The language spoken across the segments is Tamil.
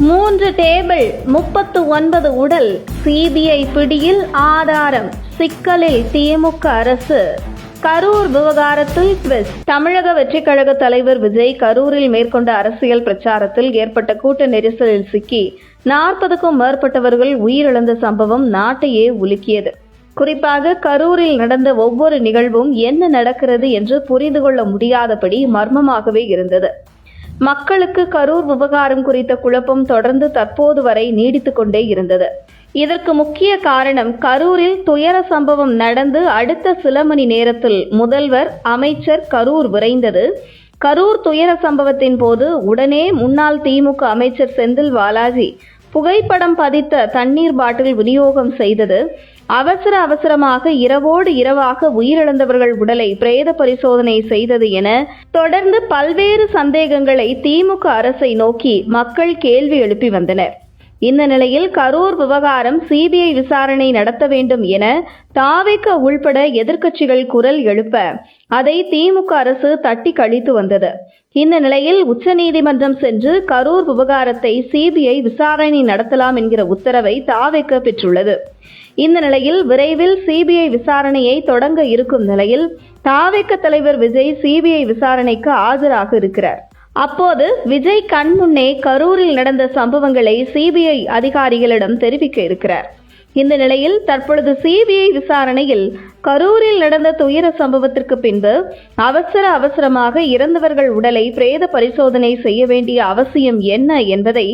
மூன்று டேபிள் முப்பத்து ஒன்பது உடல் சிபிஐ பிடியில் ஆதாரம் சிக்கலில் திமுக அரசு. கரூர் விவகாரத்தில் ட்விஸ்ட். தமிழக வெற்றிக் கழக தலைவர் விஜய் கரூரில் மேற்கொண்ட அரசியல் பிரச்சாரத்தில் ஏற்பட்ட கூட்ட நெரிசலில் சிக்கி. நாற்பதுக்கும் மேற்பட்டவர்கள் உயிரிழந்த சம்பவம் நாட்டையே உலுக்கியது. குறிப்பாக கரூரில் நடந்த ஒவ்வொரு நிகழ்வும் என்ன நடக்கிறது என்று புரிந்து கொள்ள முடியாதபடி மர்மமாகவே இருந்தது. மக்களுக்கு கரூர் விவகாரம் குறித்த குழப்பம் தொடர்ந்து தற்போது வரை நீடித்து கொண்டே இருந்தது. இதற்கு முக்கிய காரணம் கரூரில் துயர சம்பவம் நடந்து அடுத்த சில மணி நேரத்தில் முதல்வர் அமைச்சர் கரூர் விரைந்தது. கரூர் துயர சம்பவத்தின் போது உடனே முன்னாள் திமுக அமைச்சர் செந்தில் பாலாஜி புகைப்படம் பதித்த தண்ணீர் பாட்டில் விநியோகம் செய்தது. அவசர அவசரமாக இரவோடு இரவாக உயிரிழந்தவர்கள் உடலை பிரேத பரிசோதனை செய்தது என தொடர்ந்து பல்வேறு சந்தேகங்களை திமுக அரசை நோக்கி மக்கள் கேள்வி எழுப்பி வந்தனர். இந்த நிலையில் கரூர் விவகாரம் சிபிஐ விசாரணை நடத்த வேண்டும் என தாவேக்க உள்பட எதிர்க்கட்சிகள் குரல் எழுப்ப அதை திமுக அரசு தட்டி கழித்து வந்தது. இந்த நிலையில் உச்சநீதிமன்றம் சென்று கரூர் விவகாரத்தை சிபிஐ விசாரணை நடத்தலாம் என்கிற உத்தரவை தாவேக்க பெற்றுள்ளது. இந்த நிலையில் விரைவில் சிபிஐ விசாரணையை தொடங்க இருக்கும் நிலையில் தாவேக்க தலைவர் விஜய் சிபிஐ விசாரணைக்கு ஆஜராக இருக்கிறார். அப்போது விஜய் கண்முன்னே கரூரில் நடந்த சம்பவங்களை சிபிஐ அதிகாரிகளிடம் தெரிவிக்க இருக்கிறார். இந்த நிலையில் தற்பொழுது சிபிஐ விசாரணையில் கரூரில் நடந்த துயர சம்பவத்திற்கு பின்பு அவசர அவசரமாக இறந்தவர்கள் உடலை பிரேத பரிசோதனை செய்ய வேண்டிய அவசியம் என்ன என்பதை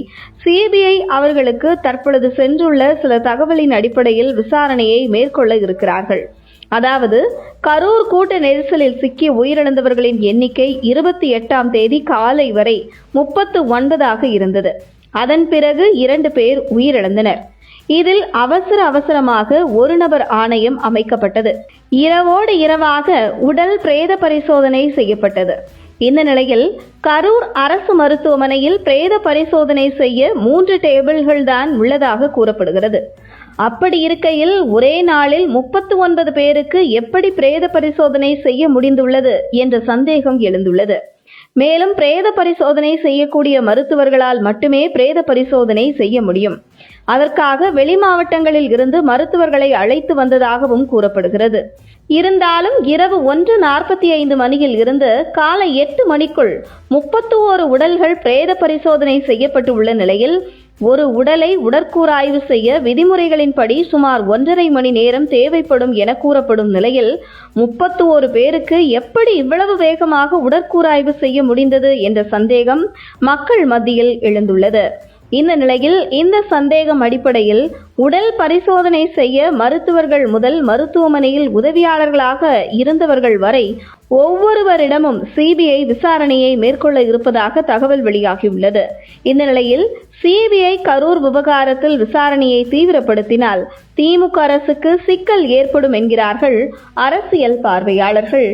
சிபிஐ அவர்களுக்கு தற்பொழுது சென்றுள்ள சில தகவலின் அடிப்படையில் விசாரணையை மேற்கொள்ள இருக்கிறார்கள். அதாவது கரூர் கூட்ட நெரிசலில் சிக்கி உயிரிழந்தவர்களின் எண்ணிக்கை இருபத்தி எட்டாம் தேதி காலை வரை முப்பத்து ஒன்பதாக இருந்தது. அதன் பிறகு இரண்டு பேர் உயிரிழந்தனர். இதில் அவசர அவசரமாக ஒரு நபர் ஆணையம் அமைக்கப்பட்டது. இரவோடு இரவாக உடல் பிரேத பரிசோதனை செய்யப்பட்டது. இந்த நிலையில் கரூர் அரசு மருத்துவமனையில் பிரேத பரிசோதனை செய்ய மூன்று டேபிள்கள் தான் உள்ளதாக கூறப்படுகிறது. அப்படி இருக்கையில் ஒரே நாளில் முப்பத்து ஒன்பது பேருக்கு எப்படி பிரேத பரிசோதனை செய்ய முடிந்துள்ளது என்ற சந்தேகம் எழுந்துள்ளது. மேலும் பிரேத பரிசோதனை செய்யக்கூடிய மருத்துவர்களால் மட்டுமே பிரேத பரிசோதனை செய்ய முடியும். அதற்காக வெளி மாவட்டங்களில் இருந்து மருத்துவர்களை அழைத்து வந்ததாகவும் கூறப்படுகிறது. இருந்தாலும் இரவு ஒன்று நாற்பத்தி ஐந்து மணியில் இருந்து காலை எட்டு மணிக்குள் முப்பத்து ஓரு உடல்கள் பிரேத பரிசோதனை செய்யப்பட்டு உள்ள நிலையில் ஒரு உடலை உடற்கூறாய்வு செய்ய விதிமுறைகளின்படி சுமார் ஒன்றரை மணி நேரம் தேவைப்படும் என கூறப்படும் நிலையில் முப்பத்து ஒரு பேருக்கு எப்படி இவ்வளவு வேகமாக உடற்கூறாய்வு செய்ய முடிந்தது என்ற சந்தேகம் மக்கள் மத்தியில் எழுந்துள்ளது. இந்த நிலையில் இந்த சந்தேகம் அடிப்படையில் உடல் பரிசோதனை செய்ய மருத்துவர்கள் முதல் மருத்துவமனையில் உதவியாளர்களாக இருந்தவர்கள் வரை ஒவ்வொருவரிடமும் சிபிஐ விசாரணையை மேற்கொள்ள இருப்பதாக தகவல் வெளியாகியுள்ளது. இந்த நிலையில் சிபிஐ கரூர் விவகாரத்தில் விசாரணையை தீவிரப்படுத்தினால் திமுக அரசுக்கு சிக்கல் ஏற்படும் என்கிறார்கள் அரசியல் பார்வையாளர்கள்.